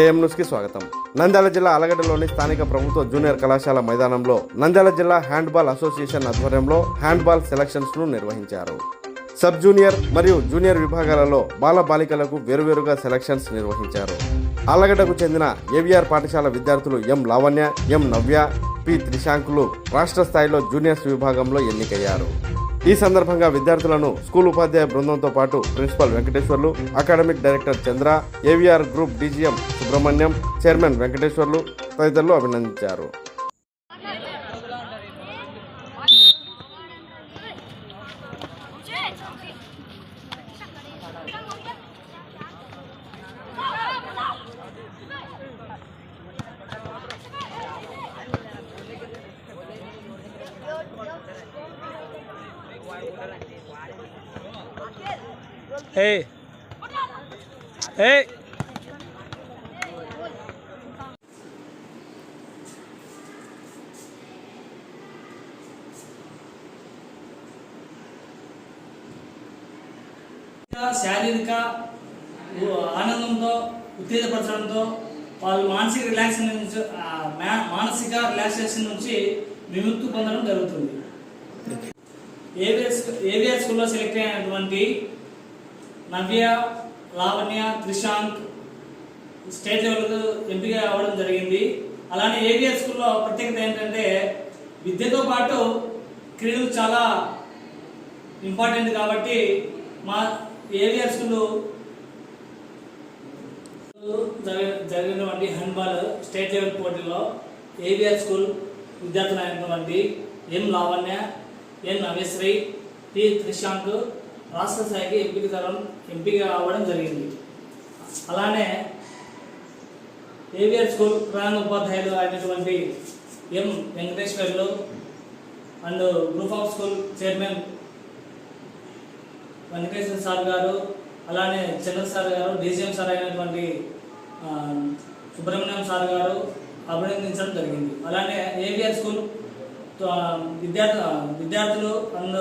AM న్యూస్కి స్వాగతం. నంద్యాల జిల్లా అలగడ్డలోని స్థానిక ప్రభుత్వ జూనియర్ కళాశాల మైదానంలో నంద్యాల జిల్లా హ్యాండ్బాల్ అసోసియేషన్ ఆధ్వర్యంలో హ్యాండ్బాల్ సెలక్షన్స్ను నిర్వహించారు. సబ్ జూనియర్ మరియు జూనియర్ విభాగాలలో బాల బాలికలకు వేరువేరుగా సెలక్షన్స్ నిర్వహించారు. ఆలగడ్డకు చెందిన ఏవిఆర్ పాఠశాల విద్యార్థులు ఎం లావణ్య ఎం నవ్య పి. త్రిశాంకులు రాష్ట్ర స్థాయిలో జూనియర్స్ విభాగంలో ఎన్నికయ్యారు. ఈ సందర్భంగా విద్యార్థులను స్కూల్ ఉపాధ్యాయ బృందంతో పాటు principal Venkateswarlu academic director Chandra AVR group DGM Subrahmanyam chairman Venkateswarlu తదితరులు అభినందించారు. ఏ ఏ శారీరక ఆనందంతో ఉత్తేజపరచడంతో వాళ్ళు మానసిక రిలాక్సేషన్ నుంచి మానసిక రిలాక్సేషన్ నుంచి విముక్తి పొందడం జరుగుతుంది. ఏవిఎస్ ఏవిఎస్ స్కూల్లో సెలెక్ట్ అయినటువంటి నవ్య లావణ్య త్రిశాంక్ స్టేట్ లెవెల్కు ఎంపిక అవ్వడం జరిగింది. అలానే ఏవిఎస్ స్కూల్లో ప్రత్యేకత ఏంటంటే విద్యతో పాటు క్రీడలు చాలా ఇంపార్టెంట్ కాబట్టి మా ఏవిఆర్ స్కూల్ జరిగినటువంటి హ్యాండ్బాల్ స్టేట్ లెవెల్ పోటీలో AVR school విద్యార్థులైనటువంటి M Lavanya N Naveshri P Trishank రాష్ట్ర స్థాయికి ఎంపిక తరం ఎంపిక అవ్వడం జరిగింది. అలానే ఏవిఆర్ స్కూల్ ప్రధాన ఉపాధ్యాయులు అయినటువంటి M Venkateswarlu and group of school chairman Venkateswara sir గారు అలానే చంద్ర సార్ గారు డీజీఎం సార్ అయినటువంటి సుబ్రహ్మణ్యం సార్ గారు అభినందించడం జరిగింది. అలానే ఏవిఆర్ స్కూల్ తో- విద్యార్థులు అండ్